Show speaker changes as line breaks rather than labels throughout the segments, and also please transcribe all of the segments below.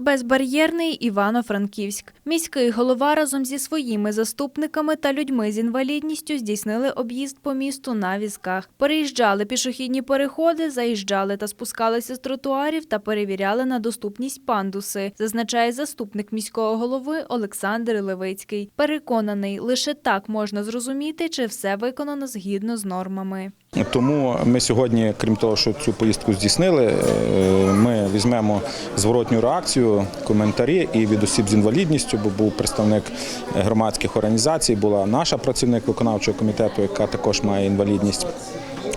Безбар'єрний Івано-Франківськ. Міський голова разом зі своїми заступниками та людьми з інвалідністю здійснили об'їзд по місту на візках. Переїжджали пішохідні переходи, заїжджали та спускалися з тротуарів та перевіряли на доступність пандуси, зазначає заступник міського голови Олександр Левицький. Переконаний, лише так можна зрозуміти, чи все виконано згідно з нормами.
Тому ми сьогодні, крім того, що цю поїздку здійснили, е, ми візьмемо зворотню реакцію, коментарі і від осіб з інвалідністю, бо був представник громадських організацій, була наша працівник виконавчого комітету, яка також має інвалідність.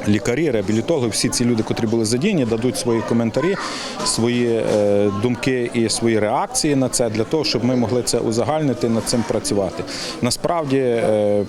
Лікарі, реабілітологи, всі ці люди, котрі були задіяні, дадуть свої коментарі, свої е, думки і свої реакції на це для того, щоб ми могли це узагальнити над цим працювати. Насправді е,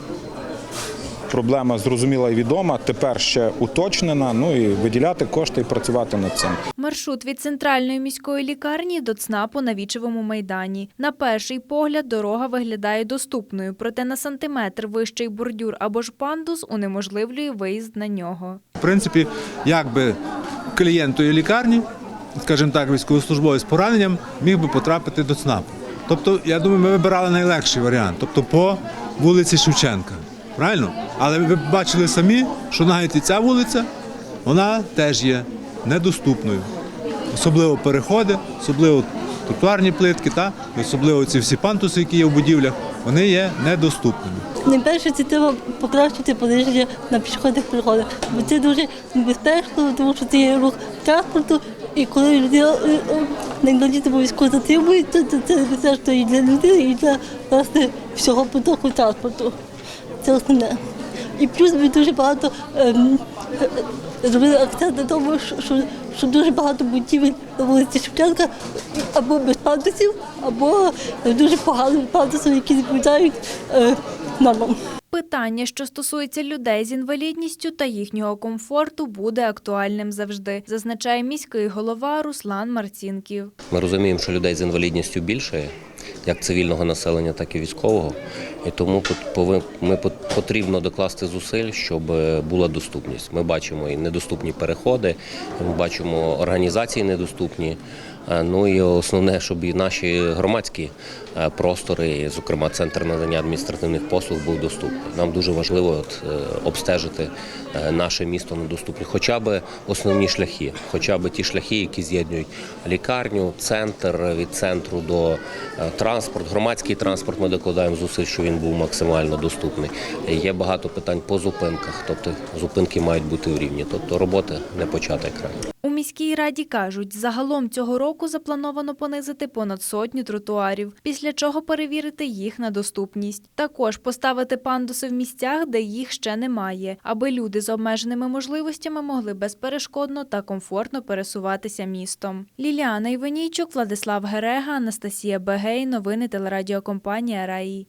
проблема зрозуміла і відома, тепер ще уточнена. Ну і виділяти кошти і працювати над цим.
Маршрут від центральної міської лікарні до ЦНАПу на Вічевому майдані. На перший погляд дорога виглядає доступною, проте на сантиметр вищий бордюр або ж пандус унеможливлює виїзд на нього.
В принципі, якби клієнт тої лікарні, скажімо так, військовослужбовець з пораненням, міг би потрапити до ЦНАПу. Тобто, я думаю, ми вибирали найлегший варіант, тобто по вулиці Шевченка. Правильно? Але ви бачили самі, що навіть і ця вулиця, вона теж є недоступною. Особливо переходи, особливо тротуарні плитки, та особливо ці всі пантуси, які є в будівлях, вони є недоступними.
Найперше це треба покращити положення на пішохідних переходах, бо це дуже небезпечно, тому що це є рух транспорту, і коли людина е, е, на інвалідному візку затримує, то це небезпечно і для людини, і для власне всього потоку транспорту. Це основне. І плюс ми дуже багато ем, е, зробили акцент на тому, що, що, дуже багато будівель на вулиці Шевченка або без пандусів, або дуже поганими пандусами, які відповідають е, нормам.
Питання, що стосується людей з інвалідністю та їхнього комфорту, буде актуальним завжди, зазначає міський голова Руслан Марцінків.
Ми розуміємо, що людей з інвалідністю більше, як цивільного населення, так і військового. І тому ми потрібно докласти зусиль, щоб е, була доступність. Ми бачимо і недоступні переходи, ми бачимо організації недоступні. Е, Ну і основне, щоб і наші громадські е, простори, зокрема центр надання адміністративних послуг, був доступний. Нам дуже важливо от, е, обстежити наше місто на доступні, хоча б основні шляхи, хоча б ті шляхи, які з'єднують лікарню, центр від центру до транспорт, громадський транспорт. Ми докладаємо зусиль, що він був максимально доступний. Є багато питань по зупинках, тобто зупинки мають бути в рівні, тобто робота не почата край.
Міській раді кажуть, загалом цього року заплановано понизити понад сотню тротуарів, після чого перевірити їх на доступність. Також поставити пандуси в місцях, де їх ще немає, аби люди з обмеженими можливостями могли безперешкодно та комфортно пересуватися містом. Ліліана Іванійчук, Владислав Герега, Анастасія Бегей. Новини телерадіокомпанія Раї.